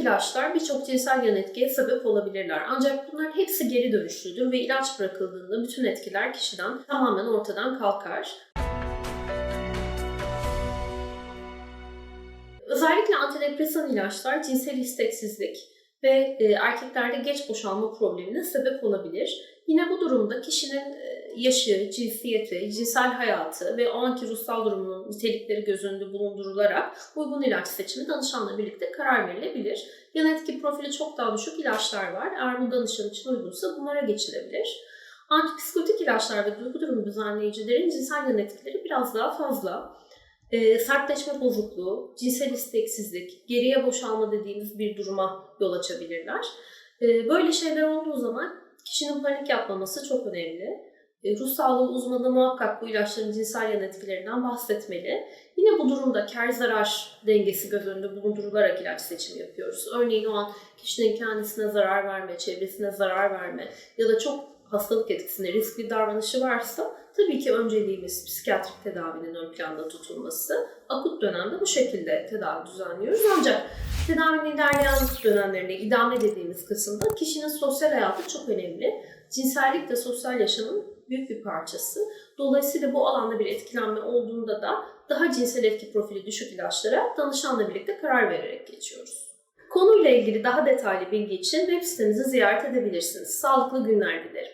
ilaçlar birçok cinsel yan etkiye sebep olabilirler. Ancak bunların hepsi geri dönüştürülür ve ilaç bırakıldığında bütün etkiler kişiden tamamen ortadan kalkar. Özellikle antidepresan ilaçlar cinsel isteksizlik ve e, erkeklerde geç boşalma problemine sebep olabilir. Yine bu durumda kişinin e, yaşı, cinsiyeti, cinsel hayatı ve o anki ruhsal durumunun nitelikleri göz önünde bulundurularak uygun ilaç seçimi danışanla birlikte karar verilebilir. Yan etki profili çok daha düşük ilaçlar var. Eğer bu danışan için uygunsa bunlara geçilebilir. Antipsikotik ilaçlar ve duygu durumu düzenleyicilerin cinsel yan etkileri biraz daha fazla. E, sertleşme bozukluğu, cinsel isteksizlik, geriye boşalma dediğimiz bir duruma yol açabilirler. E, böyle şeyler olduğu zaman kişinin panik yapmaması çok önemli. E, ruh sağlığı uzmanı muhakkak bu ilaçların cinsel yan etkilerinden bahsetmeli. Yine bu durumda kar zarar dengesi göz önünde bulundurularak ilaç seçimi yapıyoruz. Örneğin o an kişinin kendisine zarar verme, çevresine zarar verme ya da çok hastalık etkisinde riskli davranışı varsa tabii ki önceliğimiz psikiyatrik tedavinin ön planda tutulması. Akut dönemde bu şekilde tedavi düzenliyoruz. Ancak tedavinin ilerleyen dönemlerinde idame dediğimiz kısımda kişinin sosyal hayatı çok önemli. Cinsellik de sosyal yaşamın büyük bir parçası. Dolayısıyla bu alanda bir etkilenme olduğunda da daha cinsel etki profili düşük ilaçlara danışanla birlikte karar vererek geçiyoruz. Konuyla ilgili daha detaylı bilgi için web sitemizi ziyaret edebilirsiniz. Sağlıklı günler dilerim.